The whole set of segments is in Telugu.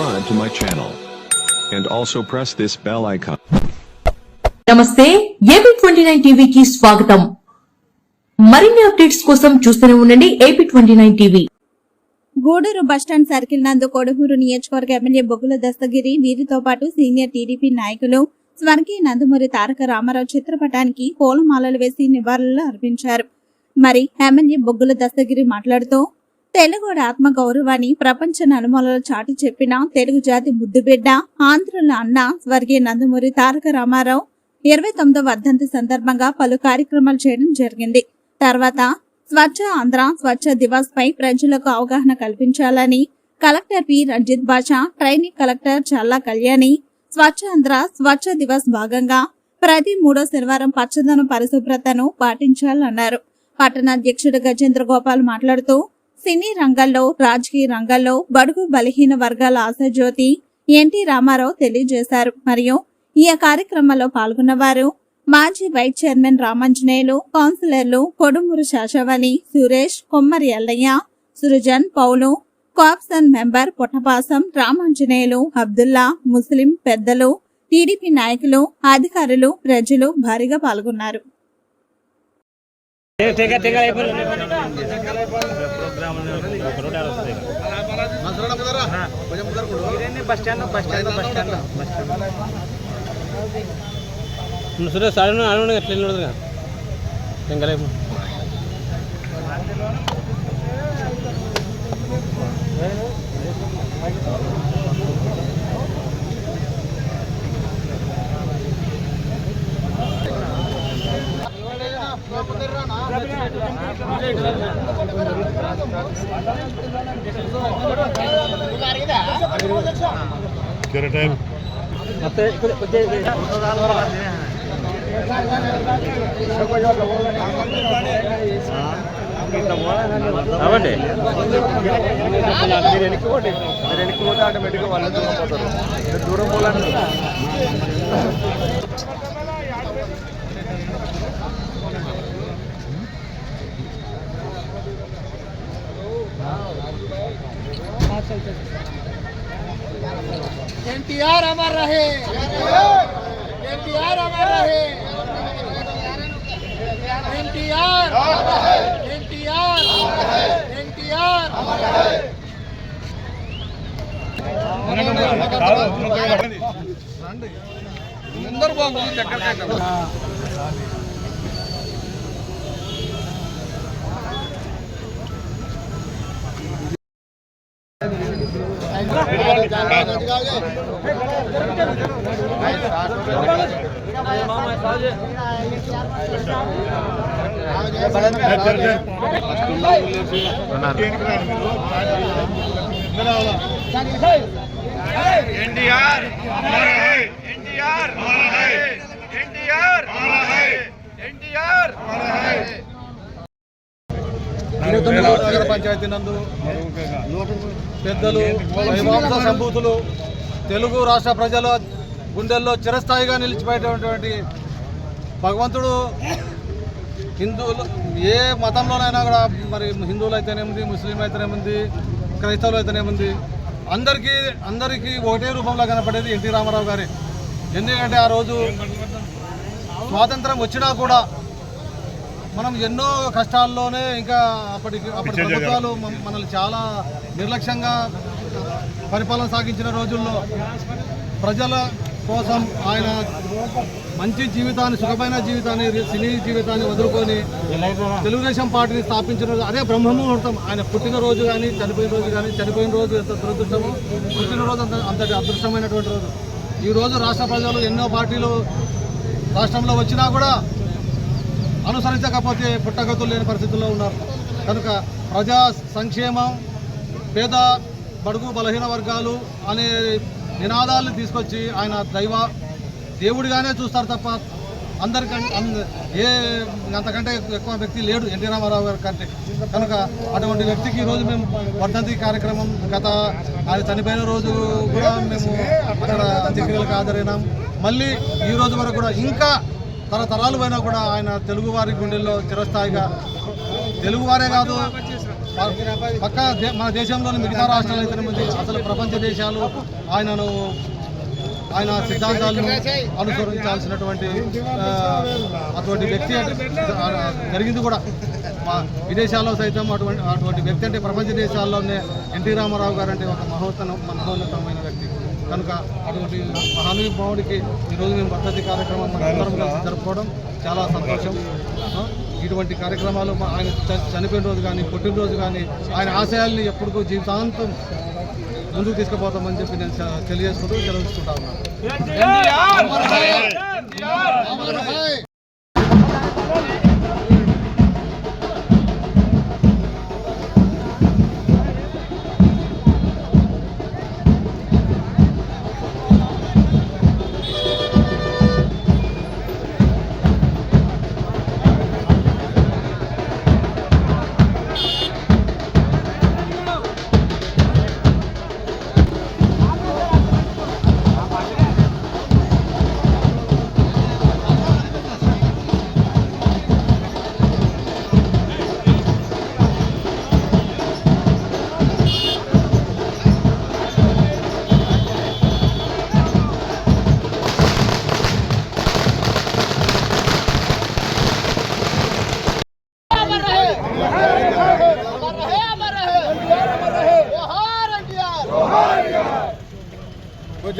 subscribe to my channel. And also press this bell icon. నమస్తే ఏపీ ట్వంటీ నైన్ టీవీకి స్వాగతం మరిన్ని అప్డేట్స్ కోసం చూస్తూనే ఉండండి AP twenty nine TV Guduru bus stand circle నందు కొడుగూరు నియోజకవర్గ ఎమ్మెల్యే బొగ్గుల దస్తగిరి వీరితో పాటు సీనియర్ టీడీపీ నాయకులు స్వర్గీయ నందమూరి తారక రామారావు చిత్రపటానికి పూలమాలలు వేసి నివాళులు అర్పించారు మరి ఎమ్మెల్యే బొగ్గుల దస్తగిరి మాట్లాడుతూ తెలుగు ఆత్మ గౌరవాన్ని ప్రపంచ నలుమూలలో చాటి చెప్పిన తెలుగు జాతి ముద్దుబిడ్డ ఆంధ్రుల అన్న స్వర్గీయ నందమూరి తారక రామారావు ఇరవై తొమ్మిదవ వర్ధంతి సందర్భంగా పలు కార్యక్రమాలు చేయడం జరిగింది. తర్వాత స్వచ్ఛ ఆంధ్ర స్వచ్ఛ దివాస్ పై ప్రజలకు అవగాహన కల్పించాలని collector P. Ranjith Basha training collector Challa Kalyani Swachh Andhra Swachh Divas భాగంగా ప్రతి మూడో శనివారం పచ్చదనం పరిశుభ్రతను పాటించాలన్నారు. పట్టణ అధ్యక్షుడు గజేంద్ర గోపాల్ మాట్లాడుతూ సినీ రంగంలో రాజకీయ రంగంలో బడుగు బలహీన వర్గాల ఆశాజ్యోతి ఎన్టీ రామారావు తెలియజేశారు. మరియు ఈ కార్యక్రమంలో పాల్గొన్నవారు మాజీ వైస్ చైర్మన్ రామాంజనేయులు కౌన్సిలర్లు కొడుమూరు శాషవని సురేష్ కొమ్మరి ఎల్లయ్య సృజన్ పౌలు కోఆప్సన్ మెంబర్ పుట్టపాసం రామాంజనేయులు అబ్దుల్లా ముస్లిం పెద్దలు టీడీపీ నాయకులు అధికారులు ప్రజలు భారీగా పాల్గొన్నారు. తెగ తెగ అయిపోయింది bus stand bus stand bus stand bus stand. Suresh అడుగు అడుగు ఎట్లా వెళ్ళి ఉండదు తెంగలేపు ಮತ್ತೆ అవ్వండి మీరు వెనక్కి పోండి మీరు వెనక్కి పోతే ఆటోమేటిక్గా వాళ్ళు దూరం పోతారు మీరు దూరం పోవాలని एनटीआर अमर रहे एनटीआर अमर रहे एनटीआर एनटीआर एनटीआर అందరు బాగుంది ఎక్కడికైనా एनडीआर हमारा है एनडीआर हमारा है एनडीआर हमारा है एनडीआर हमारा है నగర పంచాయతీ నందు పెద్దలు వైమాంస సంభూతులు తెలుగు రాష్ట్ర ప్రజల గుండెల్లో చిరస్థాయిగా నిలిచిపోయేటటువంటి భగవంతుడు హిందువులు ఏ మతంలోనైనా కూడా మరి హిందువులు అయితేనేముంది ముస్లిం అయితేనేముంది క్రైస్తవులు అయితేనేముంది అందరికీ అందరికీ ఒకటే రూపంలో కనపడేది ఎన్టీ రామారావు గారే. ఎందుకంటే ఆ రోజు స్వాతంత్రం వచ్చినా కూడా మనం ఎన్నో కష్టాల్లోనే ఇంకా అప్పటికి అప్పటి ప్రభుత్వాలు మనల్ని చాలా నిర్లక్ష్యంగా పరిపాలన సాగించిన రోజుల్లో ప్రజల కోసం ఆయన మంచి జీవితాన్ని సుఖమైన జీవితాన్ని సినీ జీవితాన్ని వదులుకొని తెలుగుదేశం పార్టీని స్థాపించిన రోజు అదే బ్రహ్మముహూర్తం. ఆయన పుట్టినరోజు కానీ చనిపోయిన రోజు కానీ చనిపోయిన రోజు ఎంత దురదృష్టమో పుట్టినరోజు అంత అంతటి అదృష్టమైనటువంటి రోజు. ఈ రోజు రాష్ట్ర ప్రజలు ఎన్నో పార్టీలు రాష్ట్రంలో వచ్చినా కూడా అనుసరించకపోతే పుట్టగతులు లేని పరిస్థితుల్లో ఉన్నారు. కనుక ప్రజా సంక్షేమం పేద బడుగు బలహీన వర్గాలు అనే నినాదాలను తీసుకొచ్చి ఆయన దైవ దేవుడిగానే చూస్తారు తప్ప అందరికంటే ఏ అంతకంటే ఎక్కువ వ్యక్తి లేడు ఎన్టీ రామారావు గారి కంటే. కనుక అటువంటి వ్యక్తికి ఈరోజు మేము వర్ధంతి కార్యక్రమం గత ఆయన చనిపోయిన రోజు కూడా మేము అక్కడ అంత్యక్రియలకు హాజరైనాం. మళ్ళీ ఈ రోజు వరకు కూడా ఇంకా తరతరాలు పోయినా కూడా ఆయన తెలుగువారి గుండెల్లో చిరస్థాయిగా తెలుగువారే కాదు పక్క దే- మన దేశంలోని మిగతా రాష్ట్రాలు అయితే మంది అసలు ప్రపంచ దేశాలు ఆయనను ఆయన సిద్ధాంతాలను అనుసరించాల్సినటువంటి అటువంటి వ్యక్తి జరిగింది కూడా. మా విదేశాల్లో సైతం అటువంటి అటువంటి వ్యక్తి అంటే ప్రపంచ దేశాల్లోనే ఎన్టీ రామారావు గారు అంటే ఒక మహోత్తమ మహోన్నతమైన వ్యక్తి. కనుక అటువంటి మహానుభావుడికి ఈరోజు మేము పద్ధతి కార్యక్రమం మన అందరం కలిసి జరుపుకోవడం చాలా సంతోషం. ఇటువంటి కార్యక్రమాలు ఆయన చనిపోయిన రోజు కానీ పుట్టినరోజు కానీ ఆయన ఆశయాల్ని ఎప్పటికూ జీవితాంతం ముందుకు తీసుకుపోతామని చెప్పి నేను తెలియజేసుకుంటూ సెలవుకుంటా ఉన్నాను.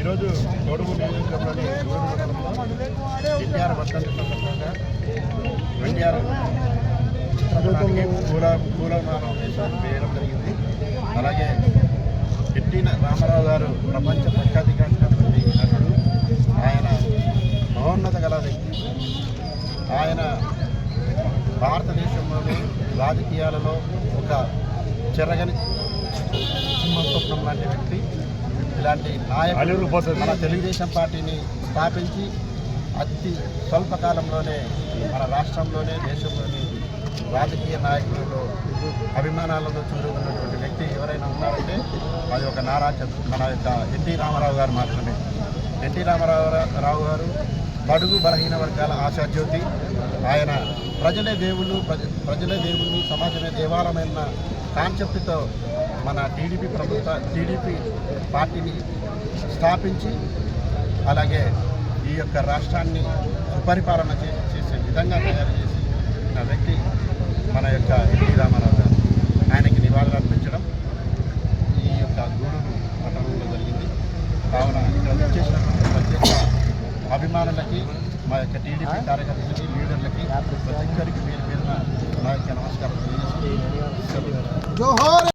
ఈరోజు కొడుకు నియోజకవర్గంలోని ఎన్టీఆర్ వర్ధంతి సందర్భంగా ఎన్టీఆర్ ప్రభుత్వంలో పూల పూలమానం వేశారు వేయడం జరిగింది. అలాగే ఎన్టీ రామారావు గారు ప్రపంచ ప్రఖ్యాతిగాంచినటువంటి నటుడు ఆయన మహోన్నత గల వ్యక్తి. ఆయన భారతదేశంలోని రాజకీయాలలో ఒక చెరగని సింహస్వప్నం లాంటి వ్యక్తి. ఇలాంటి నాయకులు మన తెలుగుదేశం పార్టీని స్థాపించి అతి స్వల్ప కాలంలోనే మన రాష్ట్రంలోనే దేశంలోని రాజకీయ నాయకులలో అభిమానాలను చూరుకున్నటువంటి వ్యక్తి ఎవరైనా ఉన్నారంటే అది ఒక నారా మన యొక్క ఎన్టీ రామారావు గారు మాత్రమే. ఎన్టీ రామారావు రావు గారు బడుగు బలహీన వర్గాల ఆశాజ్యోతి. ఆయన ప్రజలే దేవుళ్ళు ప్రజ ప్రజలే దేవుళ్ళు సమాజమే దేవాలయమైన కాన్సెప్ట్తో మన టీడీపీ ప్రభుత్వ టీడీపీ పార్టీని స్థాపించి అలాగే ఈ యొక్క రాష్ట్రాన్ని సుపరిపాలన చే చేసే విధంగా తయారు చేసి నా వ్యక్తి మన యొక్క ఎన్టీ రామారావు గారు. ఆయనకి నివాళులు అర్పించడం ఈ యొక్క గూడూరు పట్టణంలో జరిగింది. కావున ఇక్కడ వచ్చేసినటువంటి ప్రత్యేక అభిమానులకి మా యొక్క టీడీపీ కార్యకర్తలకి లీడర్లకి ప్రతి ఒక్కరికి పేరు పేరున యొక్క నమస్కారం తెలియజేస్తూ